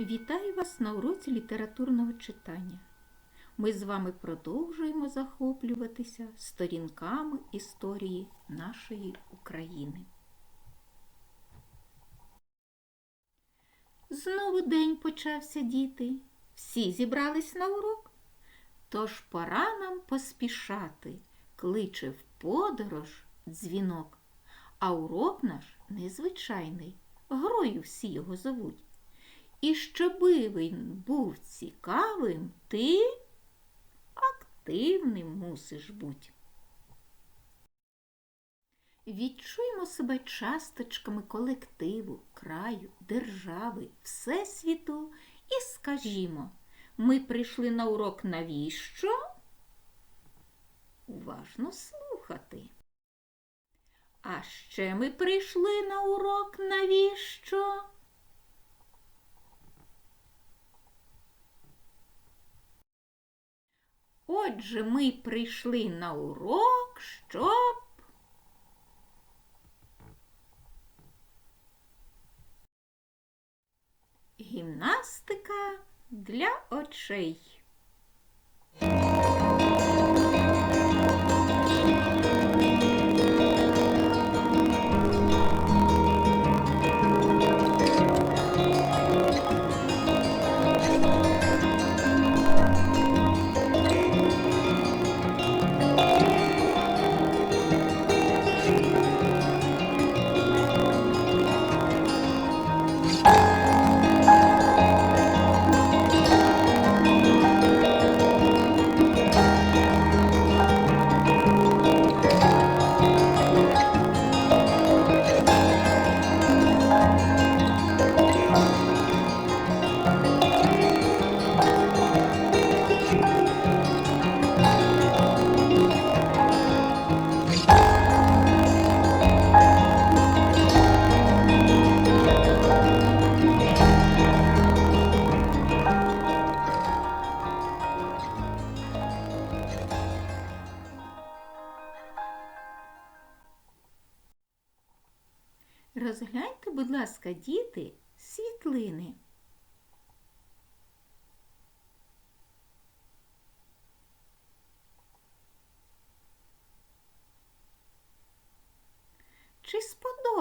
Вітаю вас на уроці літературного читання. Ми з вами продовжуємо захоплюватися сторінками історії нашої України. Знову день почався, діти. Всі зібрались на урок. Тож пора нам поспішати, кличе в подорож дзвінок. А урок наш незвичайний, грою всі його зовуть. І щоби він був цікавим, ти активним мусиш бути. Відчуємо себе часточками колективу, краю, держави, всесвіту і скажімо, ми прийшли на урок навіщо? Уважно слухати. А ще ми прийшли на урок навіщо? Отже, ми прийшли на урок, щоб. Гімнастика для очей.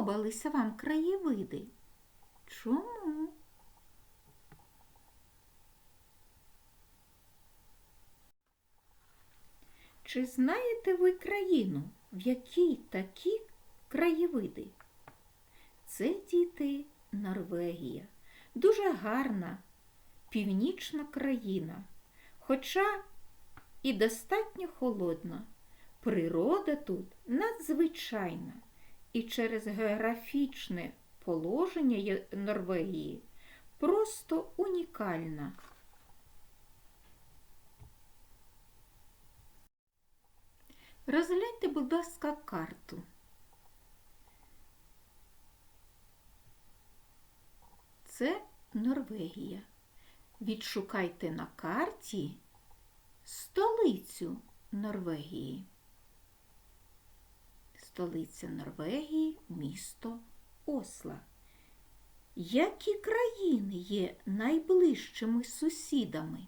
Сподобалися вам краєвиди? Чому? Чи знаєте ви країну, в якій такі краєвиди? Це діти Норвегія. Дуже гарна північна країна, хоча і достатньо холодна. Природа тут надзвичайна і через географічне положення Норвегії просто унікальна. Розгляньте, будь ласка, карту. Це Норвегія. Відшукайте на карті столицю Норвегії. Столиця Норвегії місто Осла. Які країни є найближчими сусідами?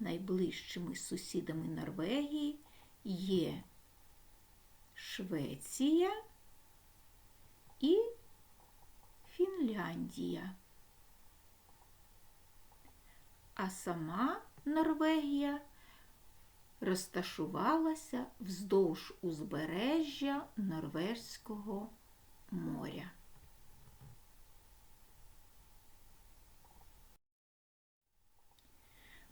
Найближчими сусідами Норвегії є Швеція і Фінляндія. А сама Норвегія розташувалася вздовж узбережжя Норвезького моря.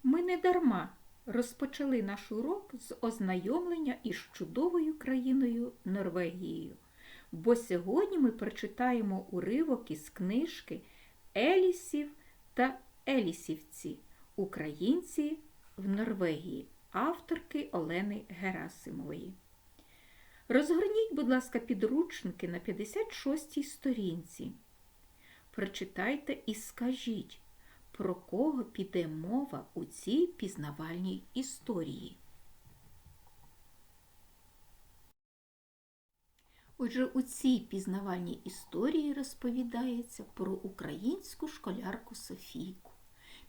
Ми не дарма розпочали наш урок з ознайомлення із чудовою країною Норвегією, бо сьогодні ми прочитаємо уривок із книжки Елісів та Елісівці Українці в Норвегії авторки Олени Герасимової. Розгорніть, будь ласка, підручники на 56-й сторінці. Прочитайте і скажіть, про кого піде мова у цій пізнавальній історії. Отже, у цій пізнавальній історії розповідається про українську школярку Софійку.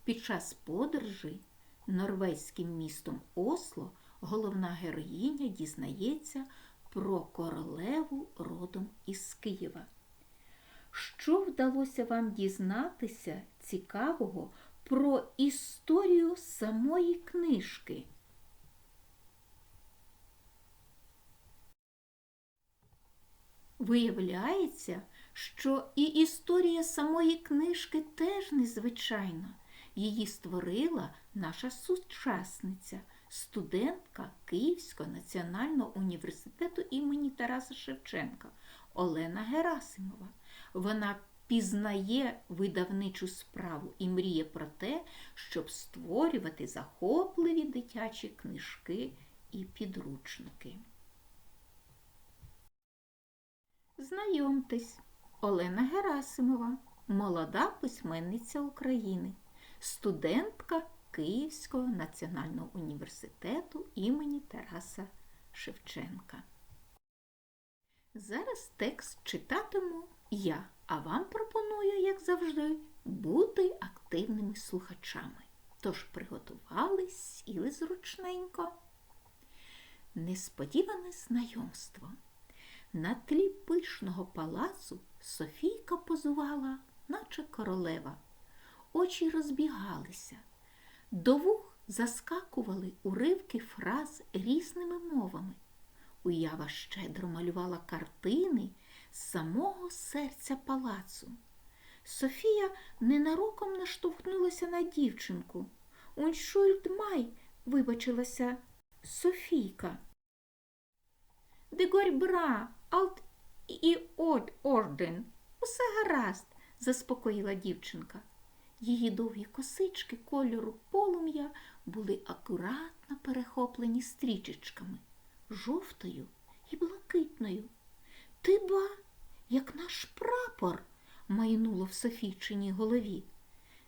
Під час подорожі норвезьким містом Осло головна героїня дізнається про королеву родом із Києва. Що вдалося вам дізнатися цікавого про історію самої книжки? Виявляється, що і історія самої книжки теж незвичайна. Її створила наша сучасниця, студентка Київського національного університету імені Тараса Шевченка Олена Герасимова. Вона пізнає видавничу справу і мріє про те, щоб створювати захопливі дитячі книжки і підручники. Знайомтесь, Олена Герасимова, молода письменниця України, студентка Київського національного університету імені Тараса Шевченка. Зараз текст читатиму я, а вам пропоную, як завжди, бути активними слухачами. Тож приготувались, сіли зручненько. Несподіване знайомство. На тлі пишного палацу Софійка позувала, наче королева. Очі розбігалися. До вух заскакували уривки фраз різними мовами. Уява щедро малювала картини з самого серця палацу. Софія ненароком наштовхнулася на дівчинку. Уншульд май, вибачилася Софійка. Дегорь бра, алт і од орден. Усе гаразд, заспокоїла дівчинка. Її довгі косички кольору полум'я були акуратно перехоплені стрічечками, жовтою і блакитною. Ти ба, як наш прапор, майнуло в Софійчиній голові.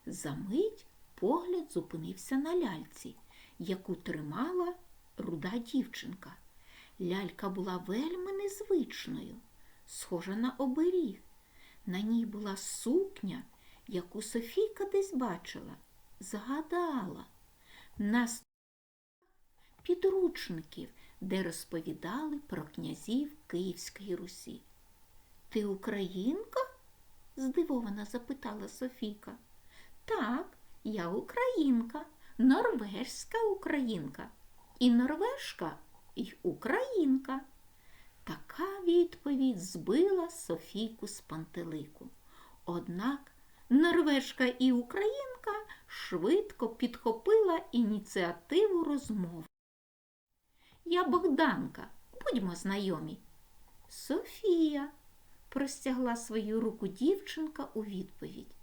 Замить погляд зупинився на ляльці, яку тримала руда дівчинка. Лялька була вельми незвичною, схожа на оберіг. На ній була сукня, яку Софійка десь бачила, згадала. На підручників, де розповідали про князів Київської Русі. Ти українка? здивовано запитала Софійка. Так, я українка, норвежська українка. І норвежка і українка. Така відповідь збила Софійку з пантелику. Однак норвежка і українка швидко підхопила ініціативу розмови. Я Богданка, будьмо знайомі. Софія, простягла свою руку дівчинка у відповідь.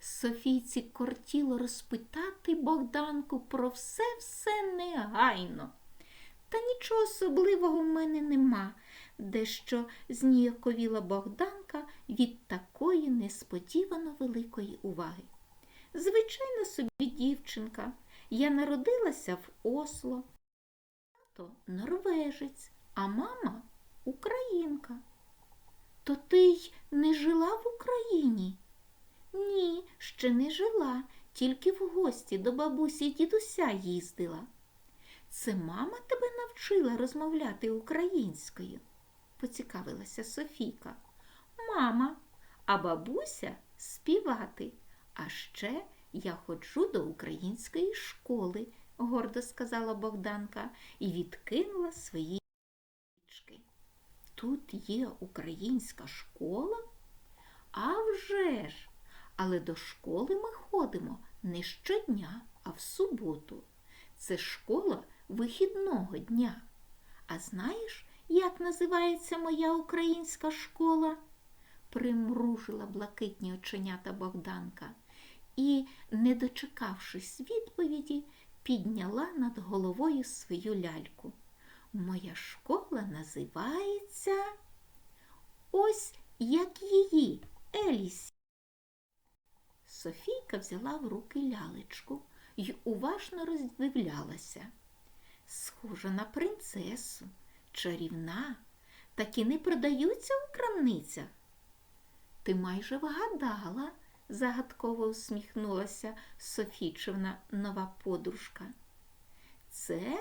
Софійці кортіло розпитати Богданку про все все негайно. Та нічого особливого в мене нема, дещо зніяковіла Богданка від такої несподівано великої уваги. Звичайно собі дівчинка, я народилася в Осло, тато норвежець, а мама українка. То ти й не жила в Україні? Ні, ще не жила, тільки в гості до бабусі дідуся їздила. Це мама тебе навчила розмовляти українською? Поцікавилася Софійка. Мама, а бабуся співати. А ще я ходжу до української школи, гордо сказала Богданка і відкинула свої річки. Тут є українська школа? А вже ж! Але до школи ми ходимо не щодня, а в суботу. Це школа вихідного дня. А знаєш, як називається моя українська школа? примружила блакитні оченята Богданка і, не дочекавшись відповіді, підняла над головою свою ляльку. Моя школа називається ось як її, Елісі. Софійка взяла в руки лялечку і уважно роздивлялася. Схожа на принцесу, чарівна, такі не продаються у крамницях. Ти майже вгадала, загадково усміхнулася Софічевна нова подружка. Це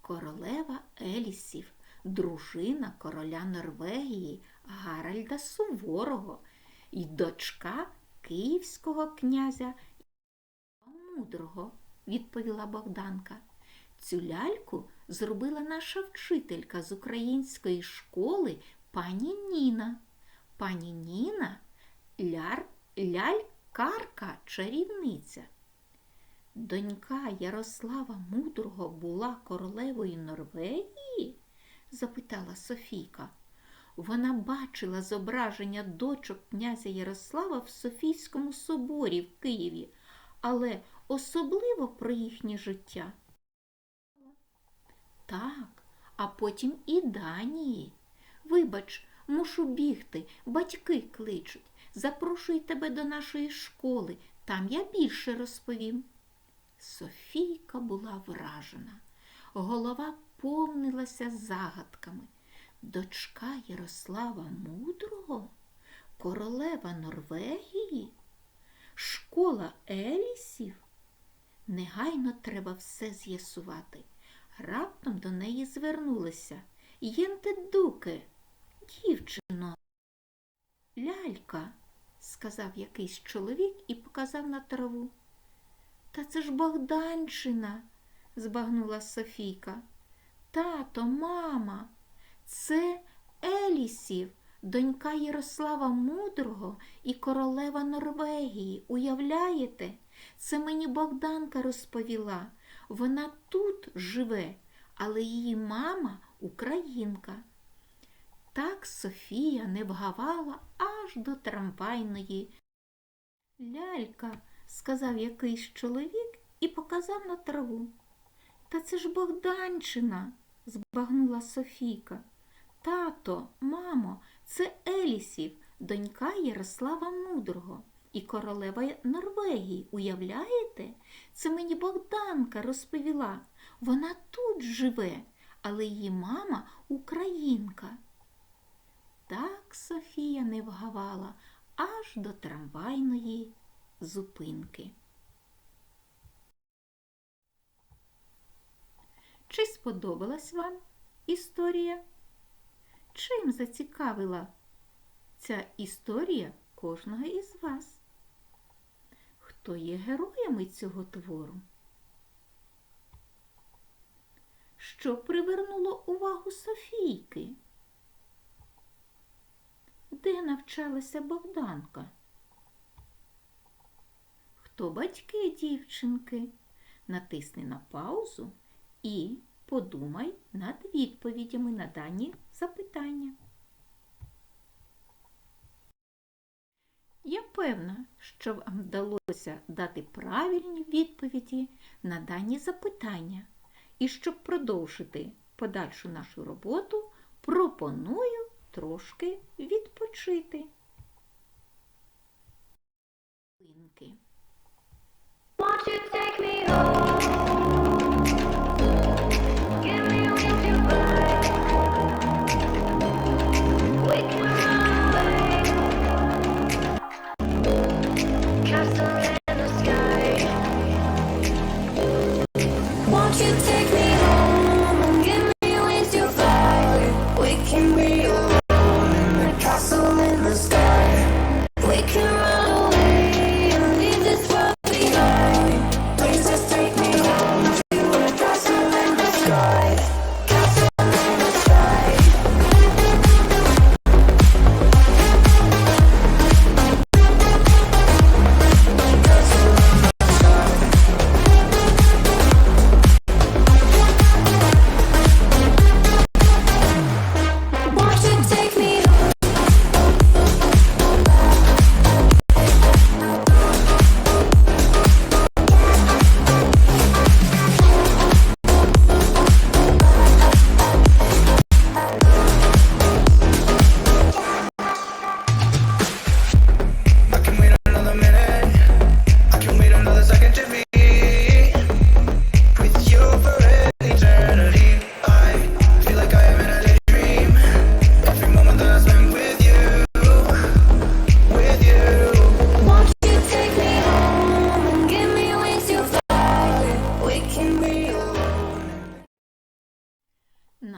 королева Елісів, дружина короля Норвегії Гаральда Суворого і дочка київського князя Мудрого, відповіла Богданка. Цю ляльку зробила наша вчителька з української школи пані Ніна. Пані Ніна ляр, лялькарка чарівниця. Донька Ярослава Мудрого була королевою Норвегії? запитала Софійка. Вона бачила зображення дочок князя Ярослава в Софійському соборі в Києві, але особливо про їхнє життя. Так, а потім і Данії. Вибач, мушу бігти, батьки кличуть. Запрошую тебе до нашої школи, там я більше розповім. Софійка була вражена. Голова повнилася загадками. Дочка Ярослава Мудрого, королева Норвегії, школа Елісів. Негайно треба все з'ясувати. Раптом до неї звернулися. Єнте дуке, дівчино. Лялька, сказав якийсь чоловік і показав на траву. Та це ж Богданчина, збагнула Софійка. Тато, мама, це Елісів, донька Ярослава Мудрого і королева Норвегії. Уявляєте? Це мені Богданка розповіла. Вона тут живе, але її мама українка. Так Софія не вгавала аж до трамвайної. Лялька, сказав якийсь чоловік і показав на траву. Та це ж Богданчина, збагнула Софійка. Тато, мамо, це Елісів, донька Ярослава Мудрого і королева Норвегії. Уявляєте? Це мені Богданка розповіла. Вона тут живе, але її мама українка. Так Софія не вгавала аж до трамвайної зупинки. Чи сподобалась вам історія? Чим зацікавила ця історія кожного із вас? Хто є героями цього твору? Що привернуло увагу Софійки? Де навчалася Богданка? Хто батьки дівчинки? Натисни на паузу і подумай над відповідями на дані запитання. Я певна, що вам вдалося дати правильні відповіді на дані запитання. І щоб продовжити подальшу нашу роботу, пропоную трошки відпочити. Won't you take me home?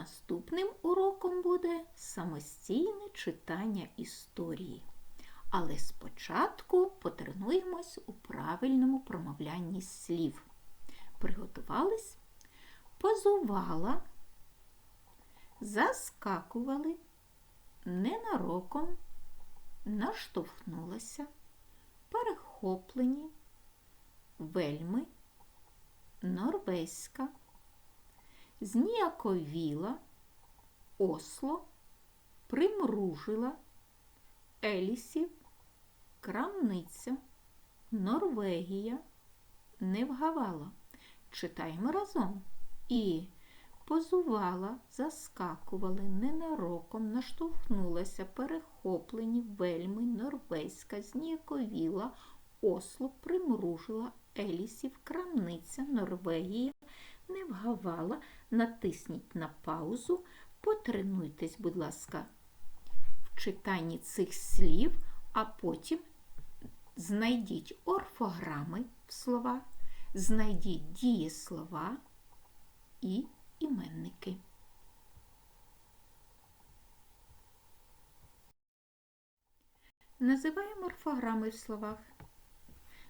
Нам буде самостійне читання історії. Але спочатку потренуємось у правильному промовлянні слів. Приготувались? Позувала, заскакували, ненароком, наштовхнулася, перехоплені, вельми, норвезька, зніяковіла, осло, примружила, елісів, крамниця, Норвегія, не вгавала. Читаємо разом. І позувала, заскакували, ненароком, наштовхнулася, перехоплені, вельми, норвезька, зніяковіла, осло, примружила, елісів, крамниця, Норвегія, не вгавала. Натисніть на паузу, потренуйтесь, будь ласка, в читанні цих слів, а потім знайдіть орфограми в словах, знайдіть дієслова і іменники. Називаємо орфограми в словах.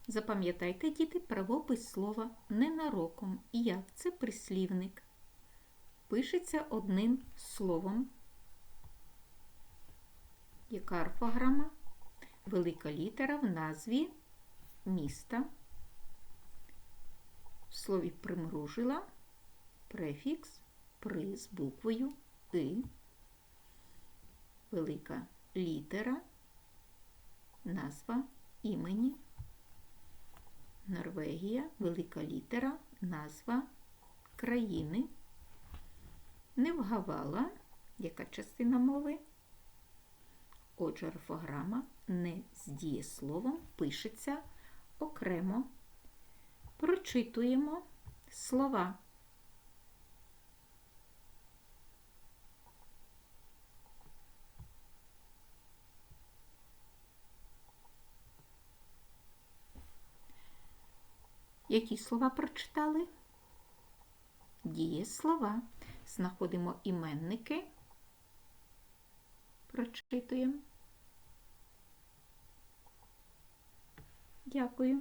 Запам'ятайте, діти, правопис слова ненароком. І як це прислівник. Пишеться одним словом. Яка орфограма? Велика літера в назві міста. В слові примружила префікс при з буквою И. Велика літера, назва імені. Норвегія, велика літера, назва країни. Невгавала, яка частина мови. Отже, орфограма не з дієсловом пишеться окремо. Прочитуємо слова. Які слова прочитали? Дієслова. Знаходимо іменники. Прочитуємо. Дякую.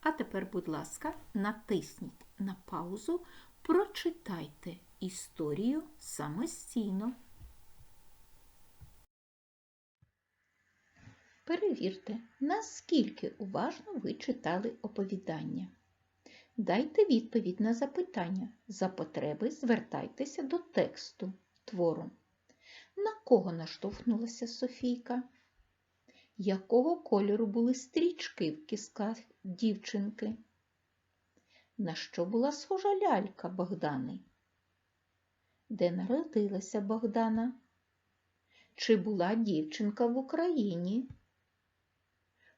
А тепер, будь ласка, натисніть на паузу, прочитайте історію самостійно. Перевірте, наскільки уважно ви читали оповідання. Дайте відповідь на запитання. За потреби звертайтеся до тексту твору. На кого наштовхнулася Софійка? Якого кольору були стрічки в кісках дівчинки? На що була схожа лялька Богдани? Де народилася Богдана? Чи була дівчинка в Україні?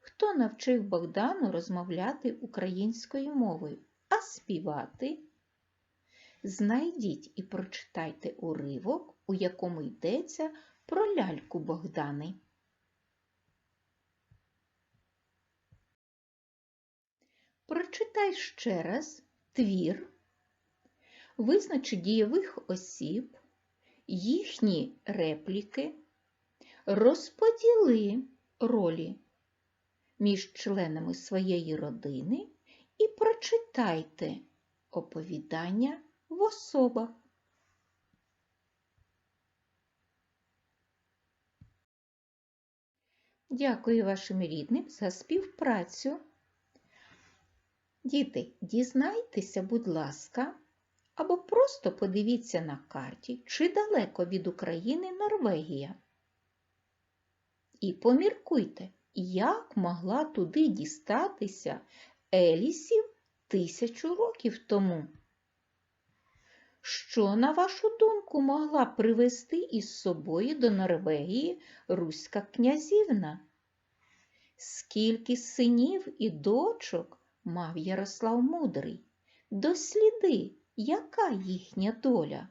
Хто навчив Богдану розмовляти українською мовою, а співати? Знайдіть і прочитайте уривок, у якому йдеться про ляльку Богдани. Прочитай ще раз твір, визначи дієвих осіб, їхні репліки, розподіли ролі між членами своєї родини і прочитайте оповідання в особах. Дякую вашим рідним за співпрацю. Діти, дізнайтеся, будь ласка, або просто подивіться на карті, чи далеко від України Норвегія. І поміркуйте, як могла туди дістатися Елісів тисячу років тому. Що, на вашу думку, могла привезти із собою до Норвегії Руська князівна? Скільки синів і дочок мав Ярослав Мудрий? Досліди, яка їхня доля?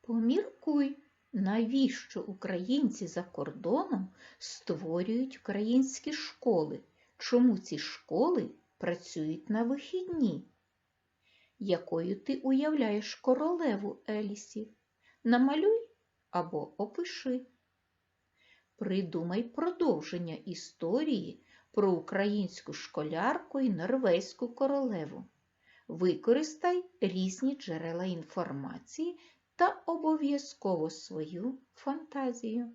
Поміркуй, навіщо українці за кордоном створюють українські школи? Чому ці школи працюють на вихідні? якою ти уявляєш королеву Елісів. Намалюй або опиши. Придумай продовження історії про українську школярку і норвезьку королеву. Використай різні джерела інформації та обов'язково свою фантазію.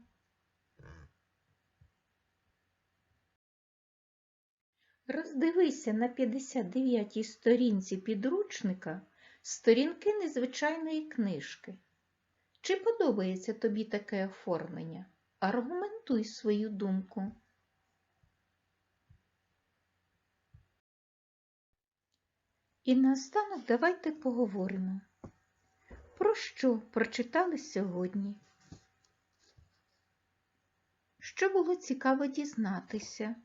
Роздивися на 59-й сторінці підручника сторінки незвичайної книжки. Чи подобається тобі таке оформлення? Аргументуй свою думку. І наостанок давайте поговоримо. Про що прочитали сьогодні? Що було цікаво дізнатися?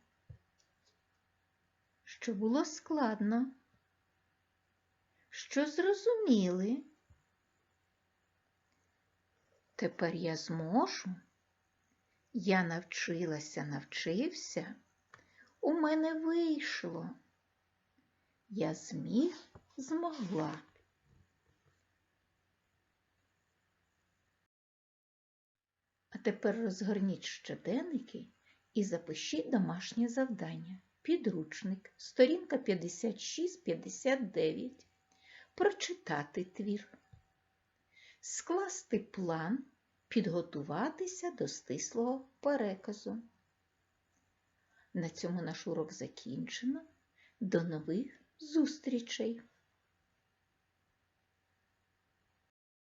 Що було складно? Що зрозуміли? Тепер я зможу. Я навчилася, навчився. У мене вийшло. Я зміг, змогла. Тепер розгорніть щоденники і запишіть домашнє завдання. Підручник, сторінка 56-59. Прочитати твір. Скласти план, підготуватися до стислого переказу. На цьому наш урок закінчено. До нових зустрічей!